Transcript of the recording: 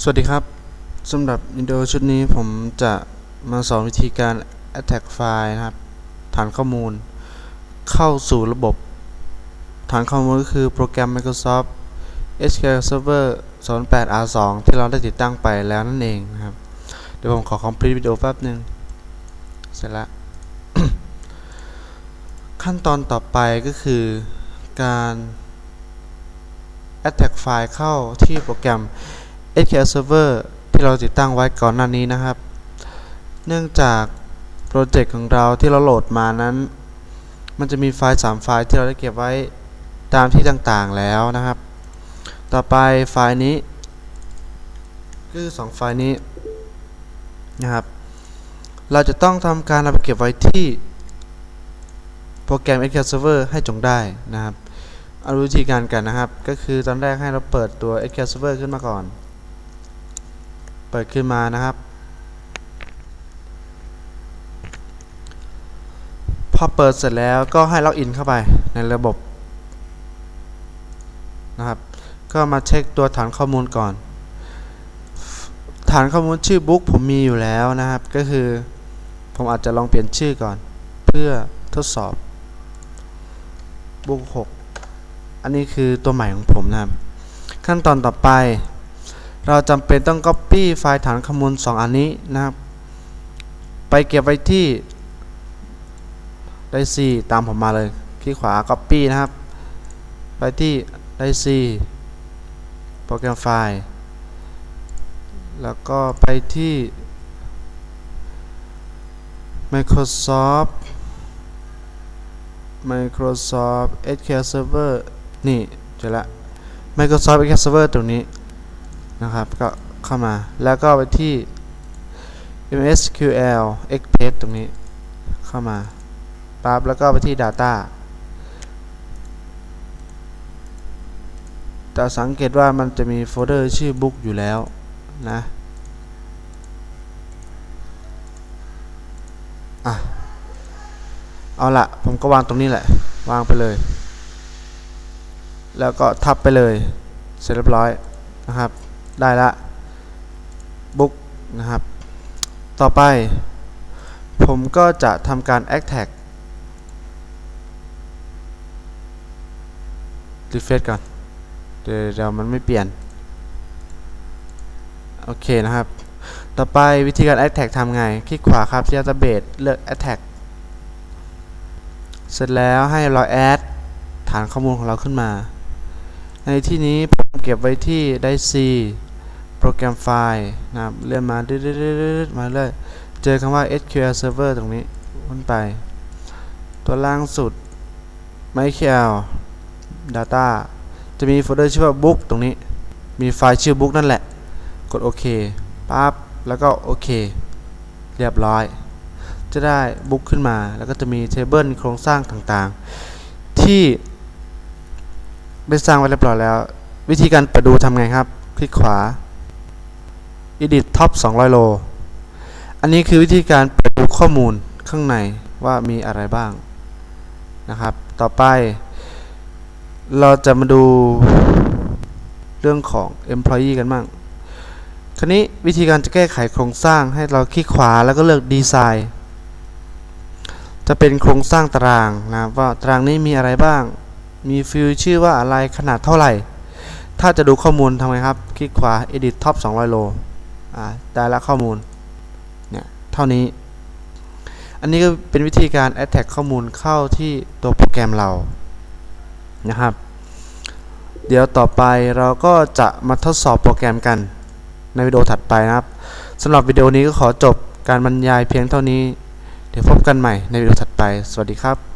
สวัสดีครับสำหรับวิดีโอชุดนี้ผมจะมาสอนวิธีการ attack ไฟล์นะครับ ฐานข้อมูล เข้าสู่ระบบ ฐานข้อมูลก็คือโปรแกรม Microsoft SQL Server 08 R2 ที่เราได้ติดตั้งไปแล้วนั่นเองนะครับ เดี๋ยวผมขอ complete วิดีโอแป๊บหนึ่งเสร็จแล้ว ขั้นตอนต่อไปก็คือการ attack ไฟล์เข้าที่โปรแกรม SQL Server ที่เราติดตั้งไว้ก่อนหน้านี้นะครับ เนื่องจากโปรเจกต์ของเราที่เราโหลดมานั้น มันจะมีไฟล์ 3 ไฟล์ที่เราได้เก็บไว้ตามที่ต่างๆแล้วนะครับ ต่อไปไฟล์นี้ คือ 2 ไฟล์นี้นะครับ เราจะต้องทำการเอาไปเก็บไว้ที่โปรแกรม SQL Server ให้จงได้นะครับ เอาวิธีการกันนะครับ ก็คือตอนแรกให้เราเปิดตัว SQL Server ขึ้นมาก่อน ปิดขึ้นมานะครับ พอเปิดเสร็จแล้วก็ให้ล็อกอินเข้าไปในระบบนะครับ ก็มาเช็คตัวฐานข้อมูลก่อน ฐานข้อมูลชื่อบุ๊กผมมีอยู่แล้วนะครับ ก็คือผมอาจจะลองเปลี่ยนชื่อก่อน เพื่อทดสอบบุ๊ก6อันนี้คือตัวใหม่ของผมนะครับ ขั้นตอนต่อไป เราจำเป็นต้อง Copy ไฟล์ฐานข้อมูล 2 อันนี้นะครับ ไปเก็บไว้ที่ไดซีตามผมมาเลยคลิกขวา Copy นะครับ ไปที่ไดซีโปรแกรมไฟล์ แล้วก็ไปที่ Microsoft Microsoft SQL Server นี่เจอละ Microsoft SQL Server ตรงนี้ นะครับก็เข้ามาแล้วก็ไปที่ MSQL Express ตรงนี้เข้ามาปั๊บแล้วก็ไปที่ Data แต่สังเกตว่ามันจะมีโฟลเดอร์ชื่อ Book อยู่แล้วนะอะเอาละผมก็วางตรงนี้แหละ วางไปเลย แล้วก็ทับไปเลย เสร็จเรียบร้อยนะครับ ได้ละบุ๊กนะครับ ต่อไป ผมก็จะทำการ a c t a g refresh ก่อนเดี๋ยวเดี๋ยวมันไม่เปลี่ยน โอเคนะครับ ต่อไปวิธีการ a c t a g ทำไง คลิกขวาครับที่ database เลือก a t t a g เสร็จแล้วให้เรา add ฐานข้อมูลของเราขึ้นมา ในที่นี้ผมเก็บไว้ที่ได้ C รแกรมไฟล์นะครับเลื่อนมาดืดๆมาเรื่อยเจอคำว่า SQL Server ตรงนี้ขึ้นไป ตัวล่างสุด MySQL Data จะมีโฟลเดอร์ชื่อว่า Book ตรงนี้ มีไฟล์ชื่อ Book นั่นแหละ กดโอเคปั๊บแล้วก็โอเค เรียบร้อย จะได้บุ๊กขึ้นมา แล้วก็จะมีเทเบิลโครงสร้างต่างๆ ที่ได้สร้างไว้เรียบร้อยแล้ว วิธีการเปิดดูทำไงครับ คลิกขวา edit top 200 โล อันนี้คือวิธีการเปิดดูข้อมูลข้างในว่ามีอะไรบ้างนะครับ ต่อไป เราจะมาดูเรื่องของ employee กันบ้างคราวนี้วิธีการจะแก้ไขโครงสร้างให้เราคลิกขวาแล้วก็เลือกดีไซน์จะเป็นโครงสร้างตารางนะว่าตารางนี้มีอะไรบ้าง มีฟิลชื่อว่าอะไรขนาดเท่าไหร่ ถ้าจะดูข้อมูลทำไงครับ คลิกขวา edit top 200 โลอ่า ได้ละข้อมูลเนี่ยเท่านี้ อันนี้ก็เป็นวิธีการ attack ข้อมูลเข้าที่ตัวโปรแกรมเรานะครับ เดี๋ยวต่อไปเราก็จะมาทดสอบโปรแกรมกันในวิดีโอถัดไปนะครับสำหรับวิดีโอนี้ก็ขอจบการบรรยายเพียงเท่านี้ เดี๋ยวพบกันใหม่ในวิดีโอถัดไป สวัสดีครับ